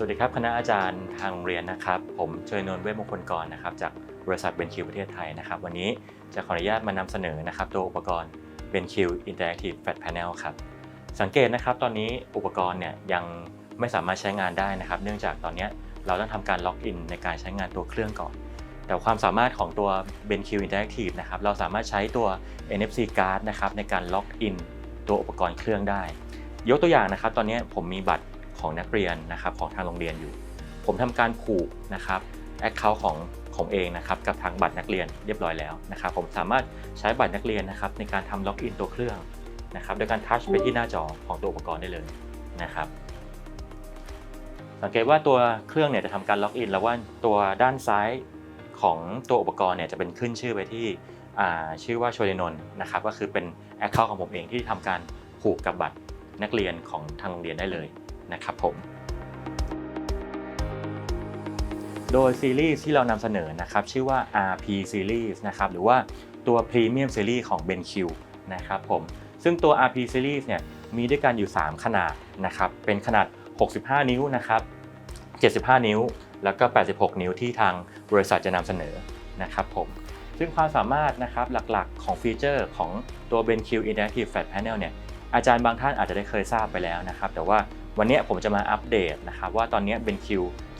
สวัสดีครับคณะอาจารย์ทางโรงเรียนนะครับ ผมเชยนนท์เวชมงคลกรนะครับจากบริษัทเบนคิวประเทศไทยนะครับ วันนี้จะขออนุญาตมานำเสนอนะครับตัวอุปกรณ์เบนคิวอินเตอร์แอคทีฟแฟลชแพนเนลครับสังเกตนะครับตอนนี้อุปกรณ์เนี่ยยังไม่สามารถใช้งานได้นะครับ เนื่องจากตอนนี้เราต้องทำการล็อกอินในการใช้งานตัวเครื่องก่อน แต่ความสามารถของตัว BenQ Interactive นะครับเราสามารถใช้ตัว NFC card นะครับในการล็อกอินตัวอุปกรณ์เครื่องได้ ยกตัวอย่างนะครับ ตอนนี้ผมมีบัตร ของนักเรียนนะครับของทางโรงเรียนอยู่ ผมทำการผูกนะครับแอคเคาท์ของของเองนะครับกับทางบัตรนักเรียนเรียบร้อยแล้วนะครับผมสามารถใช้บัตรนักเรียนนะครับในการทำล็อกอินตัวเครื่องนะครับโดยการทัชไปที่หน้าจอของตัวอุปกรณ์ได้เลยนะครับสังเกตว่าตัวเครื่องเนี่ยจะทำการล็อกอินแล้วว่าตัวด้านซ้ายของตัวอุปกรณ์เนี่ยจะเป็นขึ้นชื่อไปที่อ่าชื่อว่าโชเดนนนะครับก็คือเป็นแอคเคาท์ของผมเองที่ทำการผูกกับบัตรนักเรียนของทางโรงเรียนได้เลย นะครับผมโดยซีรีส์ที่เรานำเสนอนะครับชื่อว่า RP Series นะครับหรือว่าตัว Premium Series ของ BenQ นะครับผมซึ่งตัว RP Series เนี่ยมีด้วยกันอยู่ 3 ขนาดนะครับเป็นขนาด 65 นิ้วนะครับ75 นิ้ว แล้วก็ 86 นิ้วที่ทางบริษัทจะนำเสนอนะครับผมซึ่งความสามารถนะครับหลักๆของฟีเจอร์ของตัว BenQ Interactive Flat Panel เนี่ยอาจารย์บางท่านอาจจะได้เคยทราบไปแล้วนะครับ แต่ว่าวันนี้ผมจะมาอัปเดตนะครับว่าตอนนี้ BenQ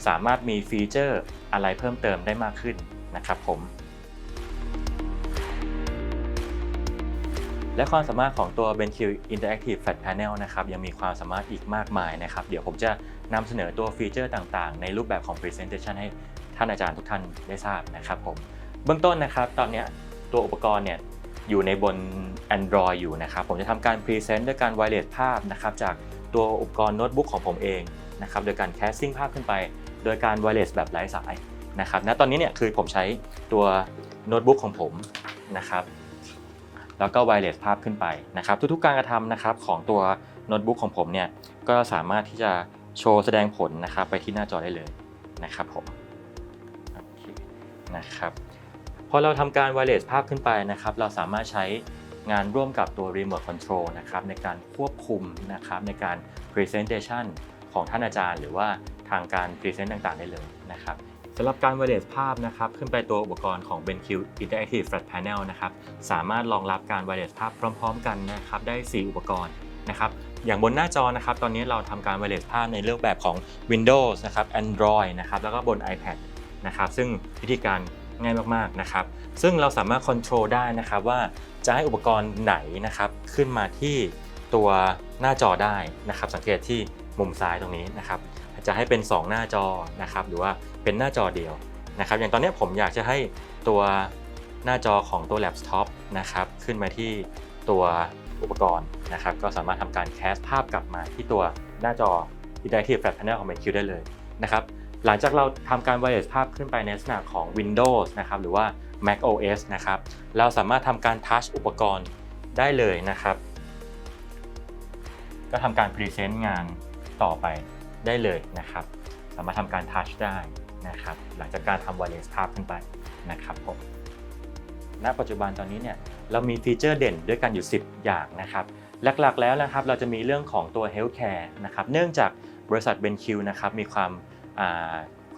สามารถมีฟีเจอร์อะไรเพิ่มเติมได้มากขึ้นนะครับผม และความสามารถของตัว BenQ Interactive Flat Panel นะครับยังมีความสามารถอีกมากมายนะครับ เดี๋ยวผมจะนำเสนอตัวฟีเจอร์ต่างๆ ในรูปแบบของ Presentation ให้ท่านอาจารย์ทุกท่านได้ทราบนะครับผม เบื้องต้นนะครับตอนนี้ตัวอุปกรณ์เนี่ยอยู่ในบน Android อยู่นะครับ ผมจะทำการ Present ด้วยการ Wireless ภาพนะครับจาก ตัวอุปกรณ์โน้ตบุ๊กของผมเองนะครับโดยการ Casting ภาพขึ้นไป โดยการ Wireless แบบไร้สายนะครับณตอนนี้เนี่ยคือผมใช้ตัวโน้ตบุ๊กของผมนะครับแล้วก็ไวเลสภาพขึ้นไปนะครับ ทุกๆการกระทำนะครับของตัวโน้ตบุ๊กของผมเนี่ยก็สามารถที่จะโชว์แสดงผลนะครับไปที่หน้าจอได้เลยนะครับผมนะครับพอเราทำการไวเลสภาพขึ้นไปนะครับ เราสามารถใช้ งานร่วมกับตัว Remote Control นะครับในการควบคุมนะครับในการ Presentation ของท่านอาจารย์ หรือว่าทางการ Present ต่างๆ ได้เลยนะครับสำหรับการ wireless ภาพนะครับขึ้นไปตัวอุปกรณ์ของ BenQ Interactive Flat Panel นะครับสามารถรองรับการ wireless ภาพพร้อม ๆ กันนะครับได้ 4 อุปกรณ์นะครับอย่างบนหน้าจอนะครับตอนนี้เราทำการ wireless ภาพในรูปแบบของ Windows นะครับ Android นะครับแล้วก็บน iPad นะครับซึ่งวิธีการ ง่ายมากๆนะครับ ซึ่งเราสามารถ control ได้นะครับว่าจะให้อุปกรณ์ไหนนะครับขึ้นมาที่ตัวหน้าจอได้นะครับ สังเกตที่มุมซ้ายตรงนี้นะครับจะให้เป็น 2 หน้าจอนะครับ หรือว่าเป็นหน้าจอเดียวนะครับ อย่างตอนนี้ผมอยากจะให้ตัวหน้าจอของตัว Laptop นะครับขึ้นมาที่ตัวอุปกรณ์นะครับ ก็สามารถทำการแคสภาพกลับมาที่ตัวหน้าจอ Interactive Flat Panel ของ BenQ ได้เลยนะครับ หลังจากเราทำการ wireless ภาพขึ้นไปในลักษณะของ Windows นะครับหรือว่า Mac OS นะครับเราสามารถทำการทัชอุปกรณ์ได้เลยนะครับ ก็ทำการ Present งานต่อไปได้เลยนะครับ สามารถทำการทัชได้นะครับ หลังจากการทำ wireless ภาพขึ้นไปนะครับผมณปัจจุบันตอนนี้เนี่ยเรามีฟีเจอร์เด่นด้วยกันอยู่ 10 อย่างนะครับ หลักๆแล้วนะครับเราจะมีเรื่องของตัว healthcare นะครับ เนื่องจากบริษัท BenQ นะครับมีความ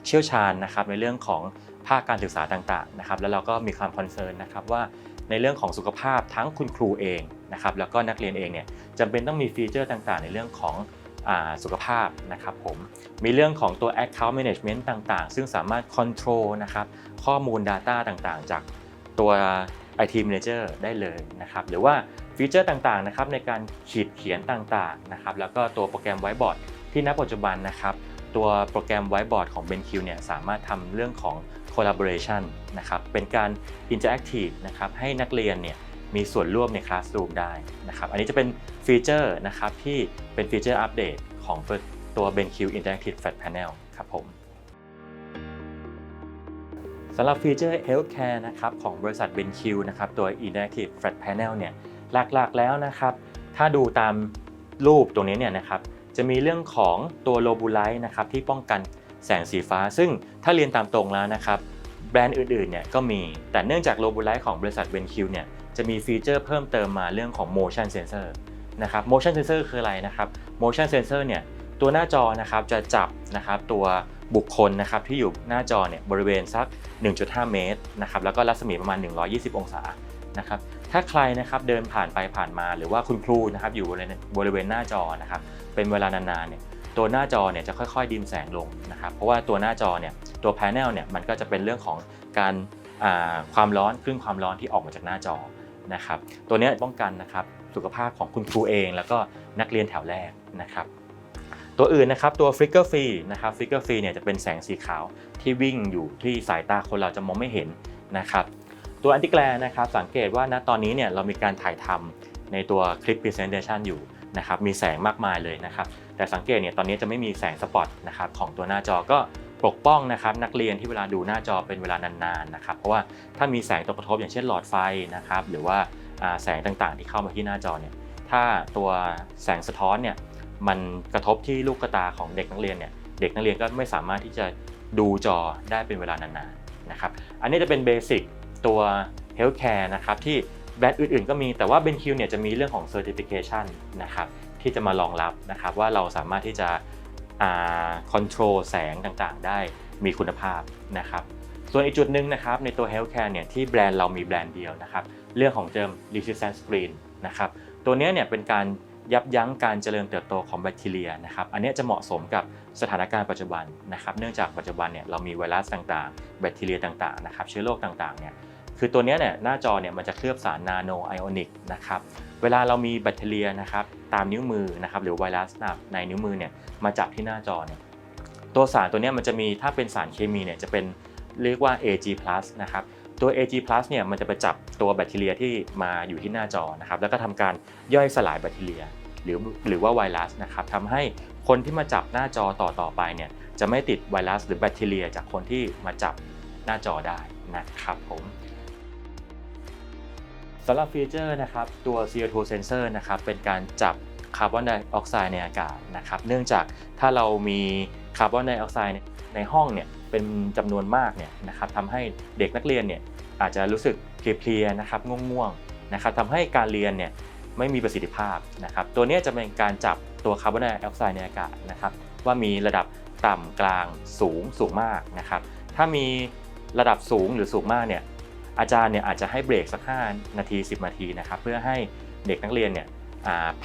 เชี่ยวชาญนะครับในเรื่องของภาคการศึกษาต่างๆนะครับแล้วเราก็มีความคอนเซิร์นนะครับว่าในเรื่องของสุขภาพทั้งคุณครูเองนะครับแล้วก็นักเรียนเองเนี่ยจำเป็นต้องมีฟีเจอร์ต่างๆ ในเรื่องของสุขภาพนะครับผมมีเรื่องของตัว account management ต่างๆ ซึ่งสามารถ control นะครับข้อมูล Data ต่างๆ จากตัว IT Manager ได้เลยนะครับหรือว่าฟีเจอร์ต่างๆนะครับในการขีดเขียนต่างๆนะครับแล้วก็ตัวโปรแกรมไวบอร์ดที่ณปัจจุบันนะครับ ตัวโปรแกรมไวบอร์ดของ BenQ เนี่ยสามารถทำเรื่องของ collaboration นะครับเป็นการ interactive นะครับให้นักเรียนเนี่ยมีส่วนร่วมในคลาส o ูมได้นะครับอันนี้จะเป็นฟีเจอร์นะครับที่เป็นฟีเจอร์อัปเดตของตัว BenQ Interactive Flat Panel ครับผมสำหรับฟีเจอร์ Healthcare นะครับของบริษัท BenQ นะครับตัว Interactive Flat Panel เนี่ยหลักๆแล้วนะครับ ถ้าดูตามรูปตรงนี้เนี่ยนะครับ จะมีเรื่องของตัวโลบูไลท์นะครับที่ป้องกันแสงสีฟ้า ซึ่งถ้าเรียนตามตรงแล้วนะครับแบรนด์อื่นๆเนี่ยก็มี แต่เนื่องจากโลบูไลท์ของบริษัท BenQ เนี่ยจะมีฟีเจอร์เพิ่มเติมมาเรื่องของ motion sensor นะครับ motion sensor คืออะไรนะครับ motion sensor เนี่ยตัวหน้าจอนะครับจะจับนะครับตัวบุคคลนะครับที่อยู่หน้าจอเนี่ยบริเวณสัก 1.5 เมตรนะครับแล้วก็รัศมีประมาณ 120 องศานะครับ ถ้าใครนะครับเดินผ่านไปผ่านมาหรือว่าคุณครูนะครับอยู่บริเวณหน้าจอนะครับเป็นเวลานานๆเนี่ยตัวหน้าจอเนี่ยจะค่อยๆดิมแสงลงนะครับเพราะว่าตัวหน้าจอเนี่ยตัวแผงเนี่ยมันก็จะเป็นเรื่องของการความร้อนคลื่นความร้อนที่ออกมาจากหน้าจอนะครับตัวนี้ป้องกันนะครับสุขภาพของคุณครูเอง แล้วก็นักเรียนแถวแรกนะครับตัวอื่นนะครับตัวฟลิกเกอร์ฟรีนะครับฟลิกเกอร์ฟรีเนี่ยจะเป็นแสงสีขาวที่วิ่งอยู่ที่สายตาคนเราจะมองไม่เห็นนะครับ ตัวอันติแกลนะครับสังเกตว่าณตอนนี้เนี่ยเรามีการถ่ายทำในตัวคลิป Presentation อยู่นะครับมีแสงมากมายเลยนะครับแต่สังเกตเนี่ยตอนนี้จะไม่มีแสงสปอตนะครับของตัวหน้าจอก็ปกป้องนะครับนักเรียนที่เวลาดูหน้าจอเป็นเวลานานๆนะครับเพราะว่าถ้ามีแสงตกกระทบอย่างเช่นหลอดไฟนะครับหรือว่าอ่าแสงต่างๆ ที่เข้ามาที่หน้าจอเนี่ยถ้าตัวแสงสะท้อนเนี่ยมันกระทบที่ลูกตาของเด็กนักเรียนเนี่ยเด็กนักเรียนก็ไม่สามารถที่จะดูจอได้เป็นเวลานานๆนะครับอันนี้จะเป็นเบสิก ตัว Healthcare นะครับที่แบรนด์อื่นๆก็มีแต่ว่า BenQ เนี่ยจะมีเรื่องของ Certification นะครับที่จะมารองรับนะครับว่าเราสามารถที่จะคอนโทรลแสงต่างๆ ได้มีคุณภาพนะครับส่วนอีกจุดหนึ่งนะครับในตัว Healthcare เนี่ยที่แบรนด์เรามีแบรนด์เดียวนะครับเรื่องของเจิม Resistant Screen นะครับตัวเนี้ยเนี่ยเป็นการยับยั้งการเจริญเติบโตของแบคทีเรียนะครับ อันนี้จะเหมาะสมกับสถานการณ์ปัจจุบันนะครับ เนื่องจากปัจจุบันเนี่ยเรามีไวรัสต่างๆ แบคทีเรียต่างๆนะครับ เชื้อโรคต่างๆเนี่ย คือตัวนี้เนี่ยหน้าจอเนี่ยมันจะเคลือบสารนาโนไอออนิกนะครับเวลาเรามีแบคทีเรียนะครับตามนิ้วมือนะครับหรือไวรัสในนิ้วมือเนี่ยมาจับที่หน้าจอเนี่ยตัวสารตัวนี้มันจะมีถ้าเป็นสารเคมีเนี่ยจะเป็นเรียกว่า AG+ นะครับตัว AG+ เนี่ยมันจะไปจับตัวแบคทีเรียที่มาอยู่ที่หน้าจอนะครับแล้วก็ทำการย่อยสลายแบคทีเรีย หรือหรือว่าไวรัสนะครับทำให้คนที่มาจับหน้าจอต่อต่อไปเนี่ยจะไม่ติดไวรัสหรือแบคทีเรียจากคนที่มาจับหน้าจอได้นะครับผมำหรับฟีเจอร์นะครับตัว CO2 sensor นะครับเป็นการจับคาร์บอนไดออกไซด์ในอากาศนะครับเนื่องจากถ้าเรามีคาร์บอนไดออกไซด์ในห้องเนี่ยเป็นจำนวนมากเนี่ยนะครับทำให้เด็กนักเรียนเนี่ยอาจจะรู้สึกเพลียๆนะครับง่วงๆนะครับทำให้การเรียนเนี่ยไม่มีประสิทธิภาพนะครับตัวนี้จะเป็นการจับตัวคาร์บอนไดออกไซด์ในอากาศนะครับว่ามีระดับต่ำกลางสูงสูงมากนะครับถ้ามีระดับสูงหรือสูงมากเนี่ย อาจารย์เนี่ยอาจจะให้เบรกสัก 5 นาที 10 นาทีนะครับเพื่อให้เด็กนักเรียนเนี่ย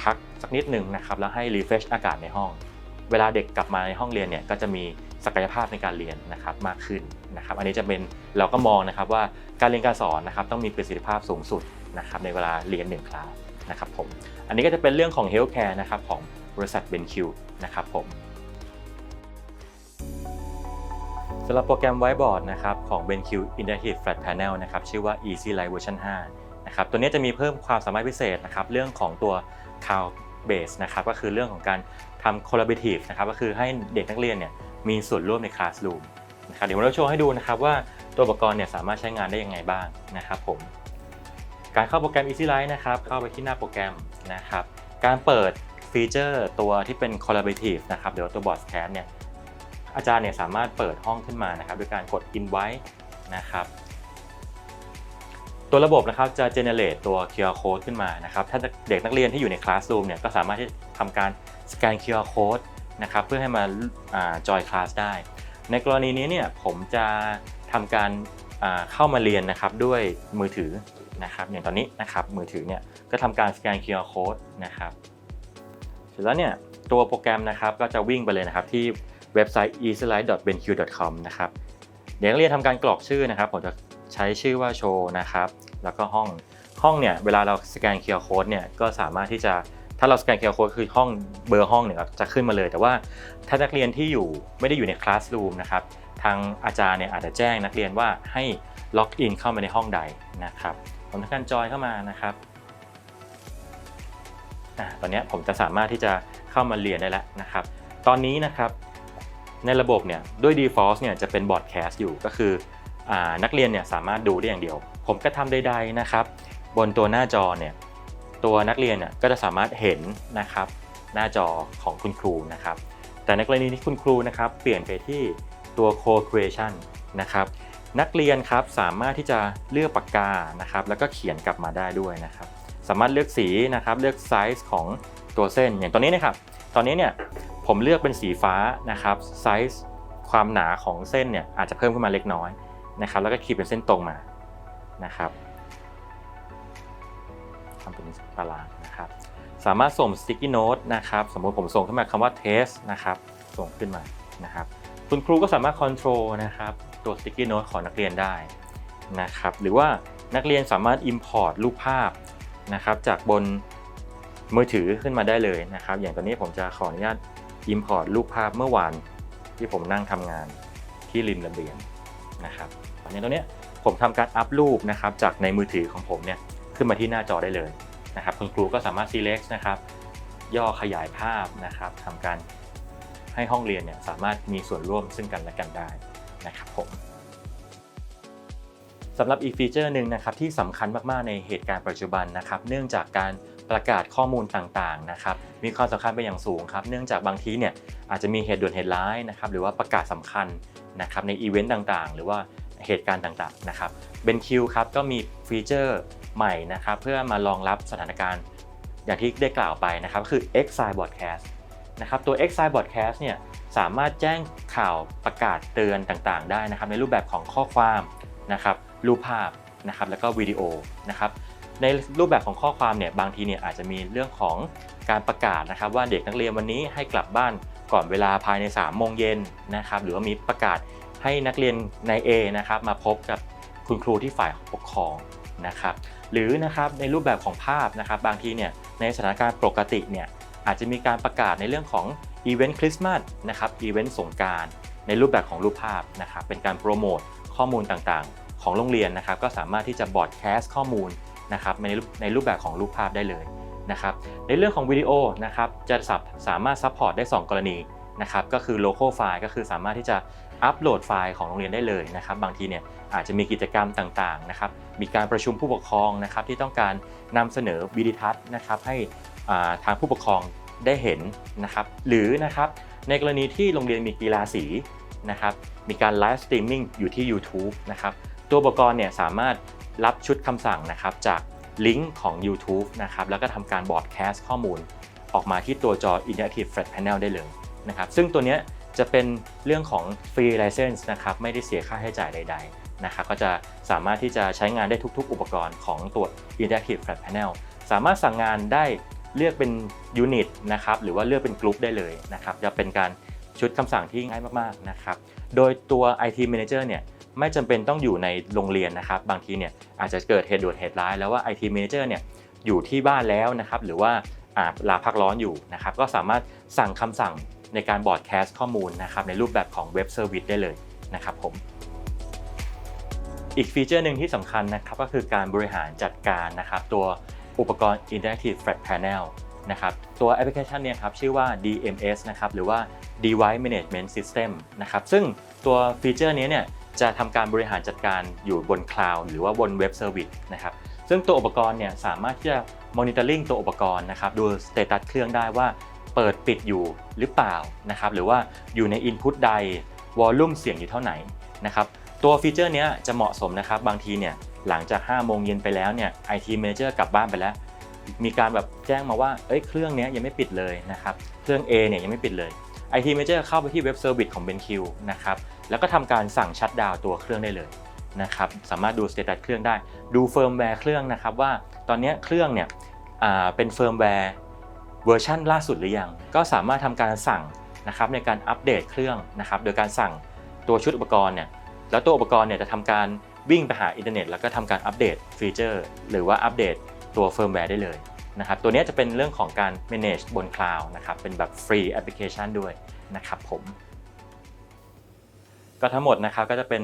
พักสักนิดหนึ่งนะครับแล้วให้รีเฟรชอากาศในห้อง เวลาเด็กกลับมาในห้องเรียนเนี่ยก็จะมีศักยภาพในการเรียนนะครับมากขึ้นนะครับ อันนี้จะเป็นเราก็มองนะครับว่าการเรียนการสอนนะครับต้องมีประสิทธิภาพสูงสุดนะครับในเวลาเรียน1คลาสนะครับผมอันนี้ก็จะเป็นเรื่องของ Healthcare นะครับของบริษัท BenQ นะครับผม สำหรับโปรแกรมไวบอร์ดนะครับของ BenQ Interactive Flat Panel นะครับชื่อว่า Easy Light Version 5นะครับตัวนี้จะมีเพิ่มความสามารถพิเศษนะครับเรื่องของตัว Cloud Base นะครับก็คือเรื่องของการทำ Collaborative นะครับก็คือให้เด็กนักเรียนเนี่ยมีส่วนร่วมใน Classroom นะครับเดี๋ยวผมจะโชว์ให้ดูนะครับว่าตัวอุปกรณ์เนี่ยสามารถใช้งานได้ยังไงบ้างนะครับผมการเข้าโปรแกรม Easy Light นะครับเข้าไปที่หน้าโปรแกรมนะครับการเปิดฟีเจอร์ตัวที่เป็น collaborative นะครับหรือว่าตัว broadcast เนี่ย อาจารย์เนี่ยสามารถเปิดห้องขึ้นมานะครับด้วยการกด invite นะครับตัวระบบนะครับจะ generate ตัว QR code ขึ้นมานะครับถ้าเด็กนักเรียนที่อยู่ใน classroom เนี่ยก็สามารถที่ทำการสแกน QR code นะครับเพื่อให้มาจอยคลาสได้ ในกรณีนี้เนี่ยผมจะทำการเข้ามาเรียนนะครับด้วยมือถือนะครับอย่างตอนนี้นะครับมือถือเนี่ยก็ทำการสแกน QR code นะครับเสร็จแล้วเนี่ยตัวโปรแกรมนะครับก็จะวิ่งไปเลยนะครับที่ เว็บไซต์ easylight.benq.com นะครับเดี๋ยวนักเรียนทำการกรอกชื่อนะครับ ผมจะใช้ชื่อว่าโชว์นะครับ แล้วก็ห้องห้องเนี่ยเวลาเราสแกน QR code เนี่ยก็สามารถที่จะถ้าเราสแกน QR code คือห้องเบอร์ห้องเนี่ยจะขึ้นมาเลย แต่ว่าถ้านักเรียนที่อยู่ไม่ได้อยู่ในคลาสรูมนะครับทางอาจารย์เนี่ยอาจจะแจ้งนักเรียนว่าให้ล็อกอินเข้ามาในห้องใดนะครับ ผมทำการจอยเข้ามานะครับอตอนนี้ผมจะสามารถที่จะเข้ามาเรียนได้แล้วนะครับ ตอนนี้นะครับ ในระบบเนี่ยด้วย default เนี่ยจะเป็นบอร์ดแคสต์อยู่ก็คืออนักเรียนเนี่ยสามารถดูได้อย่างเดียว ผมก็ทำใดๆนะครับ บนตัวหน้าจอเนี่ยตัวนักเรียนเนี่ยก็จะสามารถเห็นนะครับหน้าจอของคุณครูนะครับ แต่ในกรณีที่คุณครูนะครับ เปลี่ยนไปที่ตัว co-creation นะครับนักเรียนครับสามารถที่จะเลือกปากกานะครับ แล้วก็เขียนกลับมาได้ด้วยนะครับ สามารถเลือกสีนะครับเลือกไซส์ของตัวเส้นอย่างตอนนี้นะครับ ตอนนี้เนี่ย ผมเลือกเป็นสีฟ้านะครับไซส์ความหนาของเส้นเนี่ยอาจจะเพิ่มขึ้นมาเล็กน้อยนะครับ แล้วก็ขีดเป็นเส้นตรงมานะครับทำเป็นตารางนะครับ สามารถส่ง sticky note นะครับ สมมติผมส่งขึ้นมาคำว่า test นะครับ ส่งขึ้นมานะครับ คุณครูก็สามารถ control นะครับ ตัว sticky note ของนักเรียนได้นะครับ หรือว่านักเรียนสามารถ import รูปภาพนะครับ จากบนมือถือขึ้นมาได้เลยนะครับ อย่างตอนนี้ผมจะขออนุญาต import รูปภาพเมื่อวานที่ผมนั่งทำงานที่ริมระเบียงนะครับตอนนี้ตรงเนี้ยผมทำการอัพรูปนะครับจากในมือถือของผมเนี่ยขึ้นมาที่หน้าจอได้เลยนะครับคุณครูก็สามารถ select นะครับย่อขยายภาพนะครับทำการให้ห้องเรียนเนี่ยสามารถมีส่วนร่วมซึ่งกันและกันได้นะครับผมสำหรับอีกฟีเจอร์หนึ่งนะครับที่สำคัญมากๆในเหตุการณ์ปัจจุบันนะครับ เนื่องจากการ ประกาศข้อมูลต่างๆนะครับมีความสำคัญเป็นอย่างสูงครับเนื่องจากบางทีเนี่ยอาจจะมีเหตุด่วนเหตุร้ายนะครับหรือว่าประกาศสำคัญนะครับในอีเวนต์ต่างๆ หรือว่าเหตุการณ์ต่างๆนะครับ BenQ ครับก็มีฟีเจอร์ใหม่นะครับเพื่อมารองรับสถานการณ์อย่างที่ได้กล่าวไปนะครับก็คือ Exile Broadcast นะครับตัว Exile Broadcast เนี่ยสามารถแจ้งข่าวประกาศเตือนต่างๆ ได้นะครับในรูปแบบของข้อความนะครับรูปภาพนะครับแล้วก็วิดีโอนะครับ ในรูปแบบของข้อความเนี่ยบางทีเนี่ยอาจจะมีเรื่องของการประกาศนะครับ ว่าเด็กนักเรียนวันนี้ให้กลับบ้านก่อนเวลาภายใน3โมงเย็นนะครับ หรือว่ามีประกาศให้นักเรียนใน A นะครับมาพบกับคุณครูที่ฝ่ายปกครองนะครับ หรือนะครับในรูปแบบของภาพนะครับ บางทีเนี่ยในสถานการณ์ปกติเนี่ยอาจจะมีการประกาศในเรื่องของอีเวนต์คริสต์มาสนะครับอีเวนต์สงการในรูปแบบของรูปภาพนะครับเป็นการโปรโมทข้อมูลต่างๆ ของโรงเรียนนะครับ ก็สามารถที่จะบอดแคสต์ข้อมูล นะครับในรูปในรูปแบบของรูปภาพได้เลยนะครับในเรื่องของวิดีโอนะครับจะสาสามารถซัพพอร์ตได้ 2 กรณีนะครับก็คือ local file ก็คือสามารถที่จะอัปโหลดไฟล์ของโรงเรียนได้เลยนะครับบางทีเนี่ยอาจจะมีกิจกรรมต่างๆนะครับมีการประชุมผู้ปกครองนะครับที่ต้องการนำเสนอวิดีทัศน์นะครับให้ทางผู้ปกครองได้เห็นนะครับหรือนะครับในกรณีที่โรงเรียนมีกีฬาสีนะครับมีการไลฟ์สตรีมมิ่งอยู่ที่ YouTube นะครับตัวอุปกรณ์เนี่ยสามารถ รับชุดคำสั่งนะครับจากลิงก์ของ YouTube นะครับแล้วก็ทำการบอร์ดแคสข้อมูล ออกมาที่ตัวจอ Interactive Flat Panel ได้เลยนะครับซึ่งตัวนี้จะเป็นเรื่องของ Free License นะครับไม่ได้เสียค่าใช้จ่ายใด ๆ นะครับก็จะสามารถที่จะใช้งานได้ทุกๆ อุปกรณ์ของตัว Interactive Flat Panel สามารถสั่งงานได้เลือกเป็นยูนิตนะครับหรือว่าเลือกเป็นกลุ่มได้เลยนะครับจะเป็นการชุดคำสั่งที่ง่ายมากๆนะครับโดยตัว IT Manager เนี่ย ไม่จำเป็นต้องอยู่ในโรงเรียนนะครับ บางทีเนี่ยอาจจะเกิดเหตุด่วนเหตุร้าย แล้วว่า IT Manager เนี่ยอยู่ที่บ้านแล้วนะครับ หรือว่าอาลาพักร้อนอยู่นะครับ ก็สามารถสั่งคำสั่งในการบอร์ดแคสต์ข้อมูลนะครับในรูปแบบของเว็บเซอร์วิสได้เลยนะครับผม อีกฟีเจอร์หนึ่งที่สำคัญนะครับก็คือการบริหารจัดการนะครับตัวอุปกรณ์ Interactive Flat Panel นะครับตัวแอปพลิเคชันเนี่ยครับชื่อว่า DMS นะครับหรือว่า Device Management System นะครับซึ่งตัวฟีเจอร์นี้เนี่ย จะทำการบริหารจัดการอยู่บนคลาวด์หรือว่าบนเว็บเซอร์วิสนะครับซึ่งตัวอุปกรณ์เนี่ยสามารถที่จะ monitoring ตัวอุปกรณ์นะครับดูสเตตัสเครื่องได้ว่าเปิดปิดอยู่หรือเปล่านะครับหรือว่าอยู่ใน Input ใด Volume เสียงอยู่เท่าไหนนะครับตัวฟีเจอร์นี้จะเหมาะสมนะครับบางทีเนี่ยหลังจาก 5 โมงเย็นไปแล้วเนี่ย IT Manager กลับบ้านไปแล้ว มีการแบบแจ้งมาว่าเอ้ยเครื่องนี้ยังไม่ปิดเลยนะครับเครื่อง A เนี่ยยังไม่ปิดเลย IT Manager เข้าไปที่เว็บเซอร์วิสของ BenQ นะครับ แล้วก็ทำการสั่งชัดดาวตัวเครื่องได้เลยนะครับสามารถดูสเตตัสเครื่องได้ ดูเฟิร์มแวร์เครื่องนะครับว่าตอนนี้เครื่องเนี่ยเป็นเฟิร์มแวร์เวอร์ชันล่าสุดหรือยัง ก็สามารถทำการสั่งนะครับในการอัปเดตเครื่องนะครับโดยการสั่งตัวชุดอุปกรณ์เนี่ยแล้วตัวอุปกรณ์เนี่ยจะทำการวิ่งไปหาอินเทอร์เน็ตแล้วก็ทำการอัปเดตฟีเจอร์ หรือว่าอัปเดตตัวเฟิร์มแวร์ได้เลยนะครับตัวนี้จะเป็นเรื่องของการ manage บนคลาวด์นะครับเป็นแบบฟรีแอปพลิเคชันด้วยนะครับผม ก็ทั้งหมดนะครับก็จะเป็น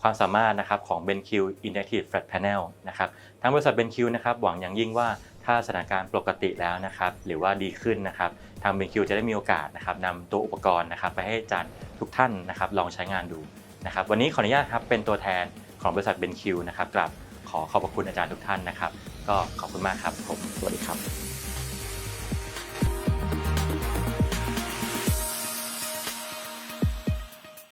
ความสามารถนะครับของ BenQ Interactive Flat Panel นะครับทางบริษัท BenQ นะครับหวังอย่างยิ่งว่าถ้าสถานการณ์ปกติแล้วนะครับหรือว่าดีขึ้นนะครับทาง BenQ จะได้มีโอกาสนะครับนำตัวอุปกรณ์นะครับไปให้อาจารย์ทุกท่านนะครับลองใช้งานดูนะครับวันนี้ขออนุญาตครับเป็นตัวแทนของบริษัท BenQ นะครับกลับขอขอบพระคุณอาจารย์ทุกท่านนะครับ ก็ขอบคุณมากครับผมสวัสดีครับ